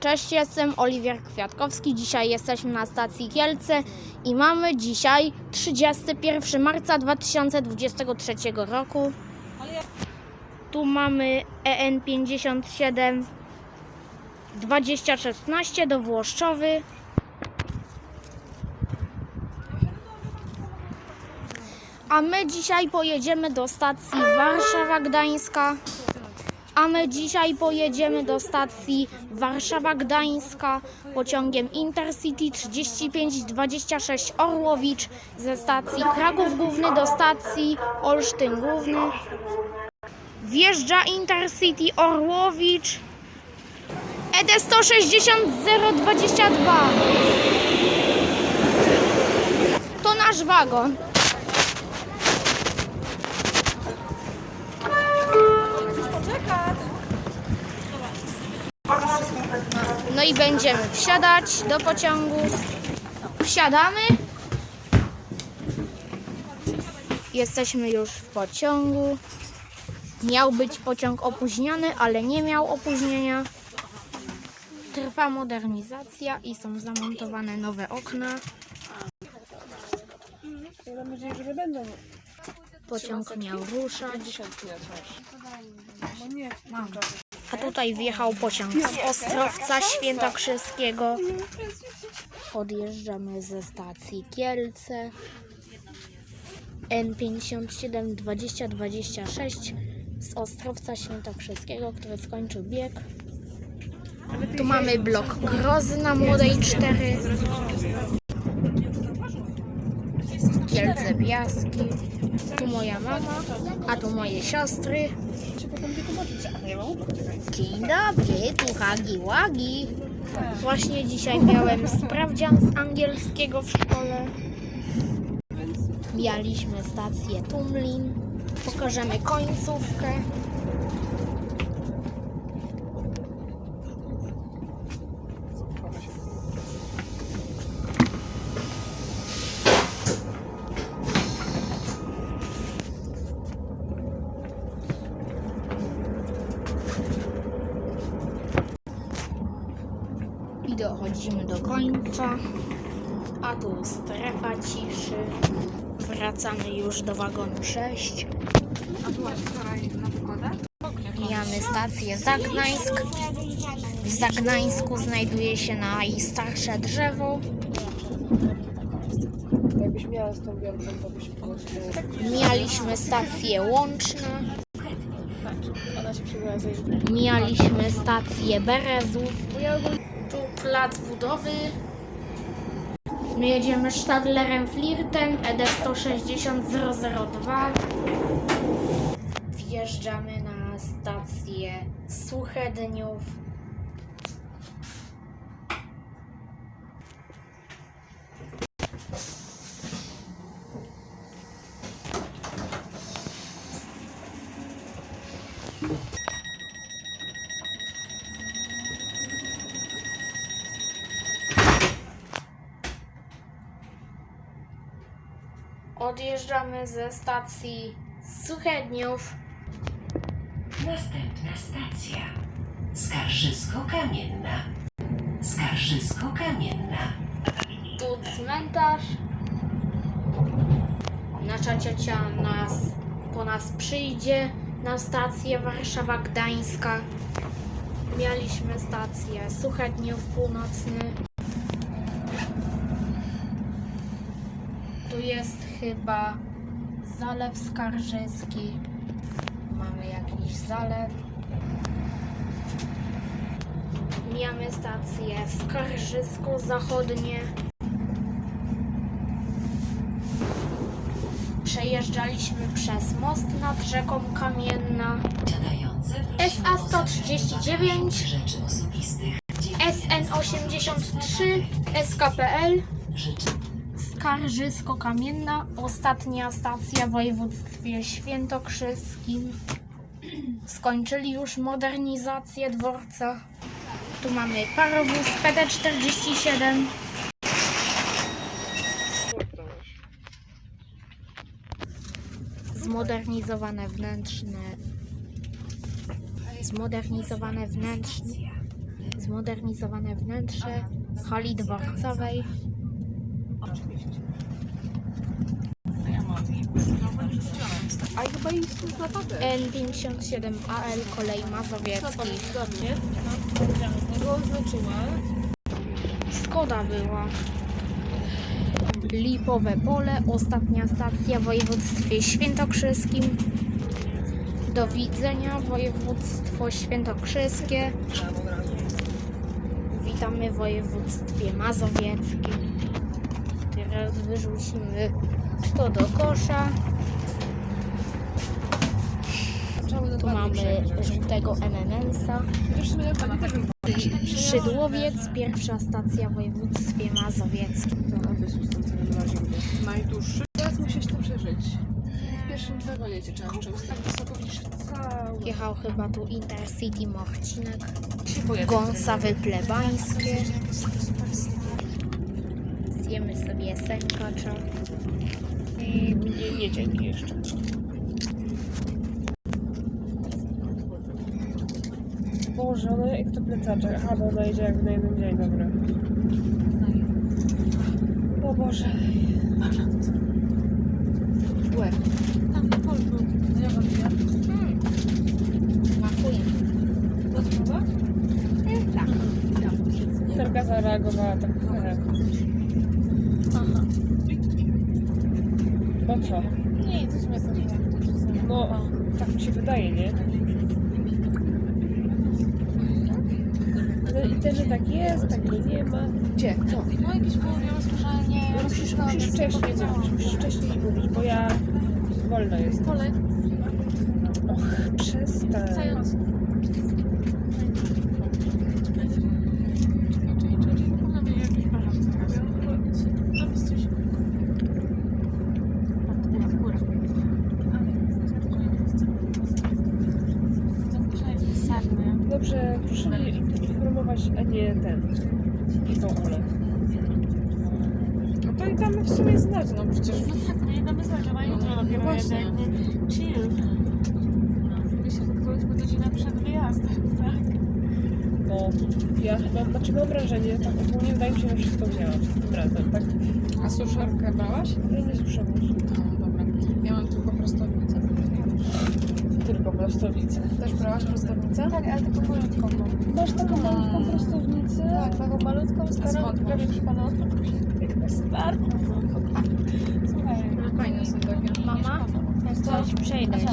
Cześć, jestem Oliwier Kwiatkowski. Dzisiaj jesteśmy na stacji Kielce i mamy dzisiaj 31 marca 2023 roku. Tu mamy E EN57 2016 do Włoszczowy. A my dzisiaj pojedziemy do stacji Warszawa Gdańska. A my dzisiaj pojedziemy do stacji Warszawa Gdańska pociągiem Intercity 3526 Orłowicz ze stacji Kraków Główny do stacji Olsztyn Główny. Wjeżdża Intercity Orłowicz ED 160 022. To nasz wagon. I będziemy wsiadać do pociągu. Wsiadamy. Jesteśmy już w pociągu. Miał być pociąg opóźniony, ale nie miał opóźnienia. Trwa modernizacja i są zamontowane nowe okna. Będą Pociąg miał ruszać. nie. A tutaj wjechał pociąg z Ostrowca Świętokrzyskiego. Odjeżdżamy ze stacji Kielce. N57 2026 z Ostrowca Świętokrzyskiego, który skończył bieg. Tu mamy blok Grozy na Młodej 4. Kielce Piaski. Tu moja mama, a tu moje siostry. Dzień dobry, tu Hagi Łagi. Właśnie dzisiaj miałem sprawdzian z angielskiego w szkole. Mieliśmy stację Tumlin. Pokażemy końcówkę. I dochodzimy do końca. A tu strefa ciszy. Wracamy już do wagonu 6. A wczoraj na? Mijamy stację Zagnańsk. W Zagnańsku znajduje się najstarsze drzewo. Jakbyś miała z tą wielką, to byś. Mijaliśmy stację Łączna. Mijaliśmy stację Berezów. Plac budowy. My jedziemy Stadlerem Flirtem ED 160 002. Wjeżdżamy na stację Suchedniów. Odjeżdżamy ze stacji Suchedniów. Następna stacja. Skarżysko-Kamienna. Skarżysko-Kamienna. Tu cmentarz. Nasza ciocia nas, po nas przyjdzie na stację Warszawa Gdańska. Mieliśmy stację Suchedniów Północny. Tu jest chyba Zalew Skarżyski. Mamy jakiś zalew. Mijamy stację Skarżysko-Zachodnie. Przejeżdżaliśmy przez most nad rzeką Kamienna. SA o zabranie 139. rzeczy osobistych. SN83 SKPL Skarżysko-Kamienna, ostatnia stacja w województwie świętokrzyskim. Skończyli już modernizację dworca. Tu mamy parowóz PD47. Zmodernizowane wnętrzne. Zmodernizowane wnętrzne. zmodernizowane wnętrze hali dworcowej. A i chyba jest tu naprawdę. N57AL Kolej. Go oznaczyła. Skoda była. Lipowe Pole, ostatnia stacja w województwie świętokrzyskim. Do widzenia, województwo świętokrzyskie. Witamy w województwie mazowieckim. Teraz wyrzucimy to do kosza. Tu mamy żółtego bym Szydłowiec, pierwsza stacja w województwie mazowieckim. Najdłuższy. Teraz musisz to przeżyć. W pierwszym wagonie cię trzeba czuć. Tak wysoko widzisz cały. Jechał chyba tu Intercity boję. Gąsawy Plebańskie. Zjemy sobie sękacza. I nie, nie dzięki jeszcze. Boże, ona jak to plecaczek. Aha, bo ona jedzie jak na jeden dzień, dobra. O Boże. Łeb. Tam na. Ja wam Hmm. Smakuje. Tak. Terka zareagowała tak. Aha. Bo co? Nie, to smakuje. No, tak mi się wydaje, nie? No i też, że tak jest, tak go nie ma. Gdzie? Co? No jakieś było rozpoczęcie, No, musisz, musisz wcześniej mówić, musisz wcześniej mówić, bo ja wolno jest. Pole, Och, przestań. zając. Czekaj, Dobrze, proszę mnie informować, a nie ten. I w ogóle. No to i damy w sumie znać, no przecież No tak, no i damy znać, a jutro dopiero właśnie. jedę. nie? Chill. Żeby się wykończyć godzinę przed wyjazdem, tak? No, ja chyba, znaczy mam wrażenie, tak ogólnie wydaje mi się, że wszystko wzięłam tym razem, tak? A suszarkę brałaś? Ja nie słyszę głosu, No dobra. Ja mam tylko prostownicę. tylko prostownicę. Też brałaś prostownicę? Tak, ale taką malutką. Masz taką malutką prostownicę? Tak, taką malutką, starą, skąd prawie masz? przypaną. Starą. Słuchaj, Fajne są takie. Mama, jak coś przejdę się.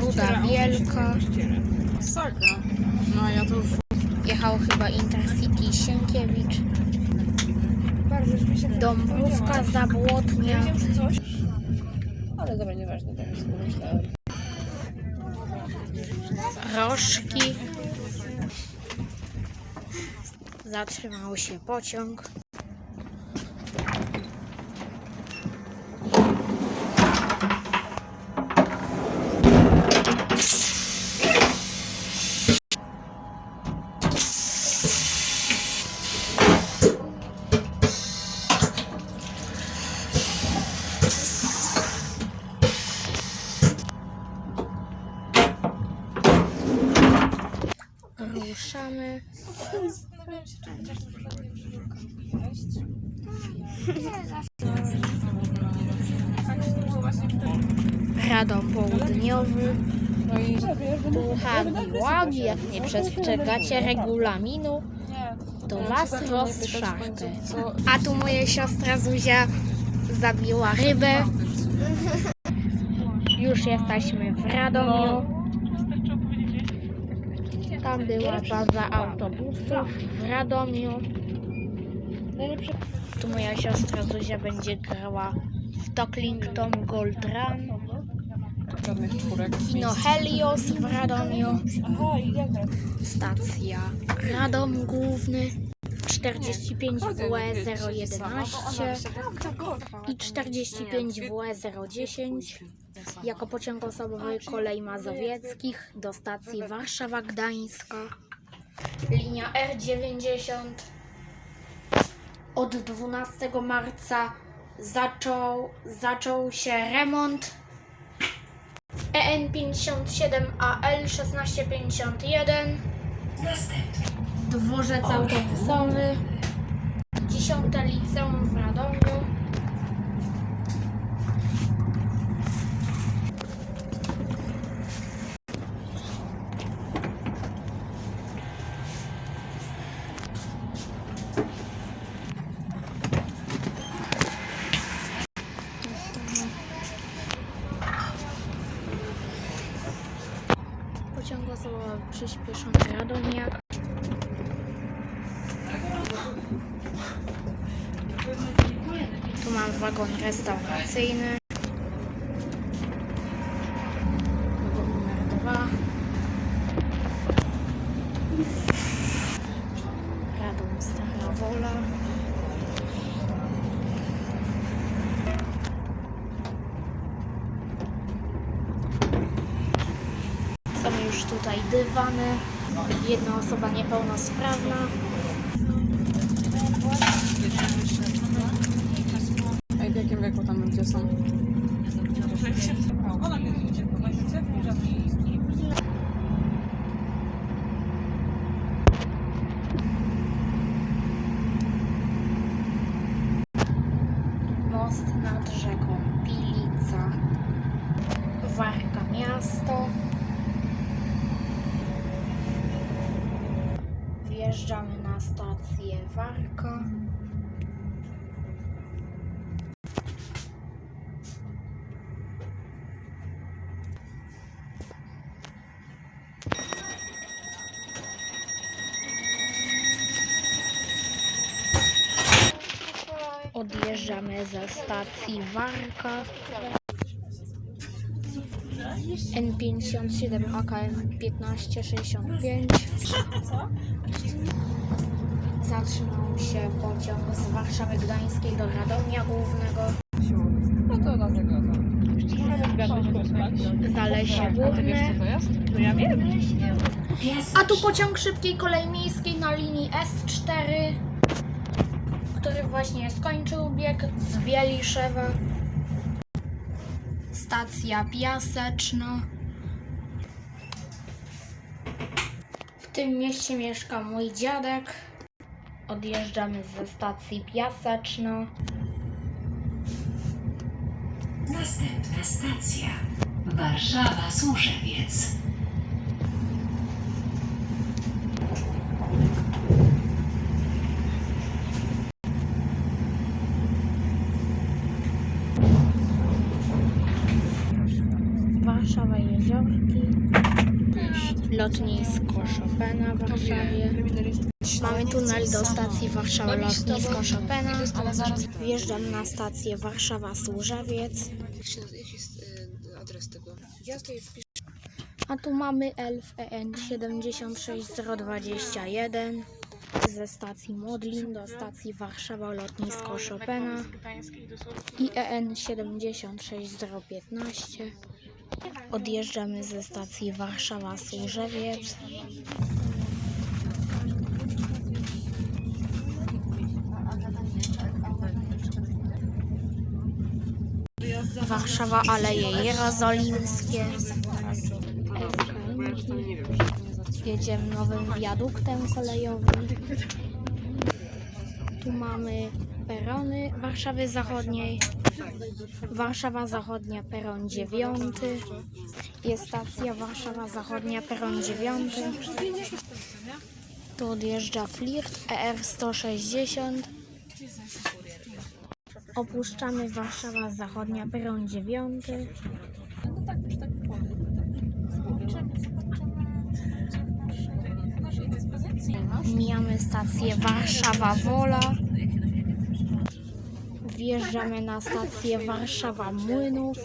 Ruda Ściera, Wielka. Masakra. No a ja to już Jechał chyba Intercity Sienkiewicz. Bardzo już mi się Dąbrówka Zabłotnia. Ale dobra, nieważne, tak sobie myślałem. Rożki. Zatrzymał się pociąg. Ruszamy. Radom Południowy. No i Hagi łagi, jak nie przestrzegacie regulaminu, to was rozszarpę. A tu moja siostra Zuzia zabiła rybę. Już jesteśmy w Radomiu. Tam była baza autobusów w Radomiu. Tu moja siostra Zuzia będzie grała w Tocklington Gold Run. Kino Helios w Radomiu. Stacja Radom Główny 45 WE 011 i 45 WE 010 jako pociąg osobowy kolei mazowieckich do stacji Warszawa Gdańska. Linia R90 od 12 marca zaczął, zaczął się remont. E EN57AL 1651 Następny Dworzec autobusowy. Dziesiąte liceum w Radomiu. Pociąg osobowy przyspieszony Radomiak. Wagon restauracyjny. Wagon numer dwa. Radom Stara Wola. Są już tutaj dywany. Jedna osoba niepełnosprawna. A w jakim są? Most nad rzeką Pilica. Warka miasto. Wjeżdżamy na stację Warka. Odjeżdżamy ze stacji Warka. N57 AKM 1565. Zatrzymał się pociąg z Warszawy Gdańskiej do Radomia Głównego. No to dlatego to. Zalesie jest? No ja wiem. A tu pociąg szybkiej kolei miejskiej na linii S4, który właśnie skończył bieg z Bieliszewa. Stacja Piaseczno. W tym mieście mieszka mój dziadek. Odjeżdżamy ze stacji Piaseczno. Następna stacja. Warszawa Służewiec. Warszawa Jeziorki. Lotnisko Chopina w Warszawie. Mamy tunel do stacji Warszawa Lotnisko Chopina. Wjeżdżam na stację Warszawa Służewiec. Jaki jest adres tego? Ja tutaj wpiszę. A tu mamy ELF EN 76021 ze stacji Modlin do stacji Warszawa Lotnisko Chopina i EN 76015. Odjeżdżamy ze stacji Warszawa Służewiec. Warszawa Aleje Jerozolimskie. Jedziemy nowym wiaduktem kolejowym. Tu mamy perony Warszawy Zachodniej. Warszawa Zachodnia, peron 9. Jest stacja Warszawa Zachodnia, peron 9. Tu odjeżdża Flirt ER 160. Opuszczamy Warszawa Zachodnia, peron 9. Mijamy stację Warszawa Wola. Wjeżdżamy na stację Warszawa Młynów.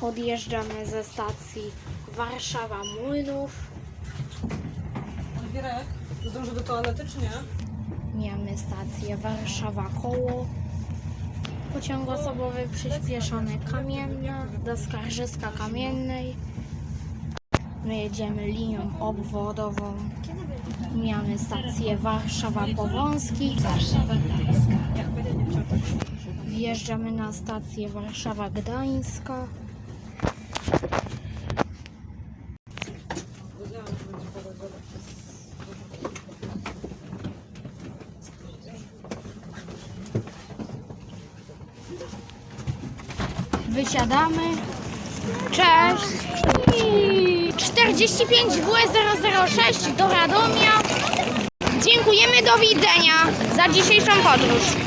Odjeżdżamy ze stacji Warszawa Młynów. Gierek, zdążę do toalety czy nie? Mijamy stację Warszawa Koło. Pociąg osobowy przyspieszony Kamienna do Skarżyska Kamiennej. My jedziemy linią obwodową. Mijamy stację Warszawa Powązki. Warszawa Gdańska. Wjeżdżamy na stację Warszawa Gdańska. Wysiadamy. Cześć. 45 WE006 do Radomia. Dziękujemy, do widzenia za dzisiejszą podróż.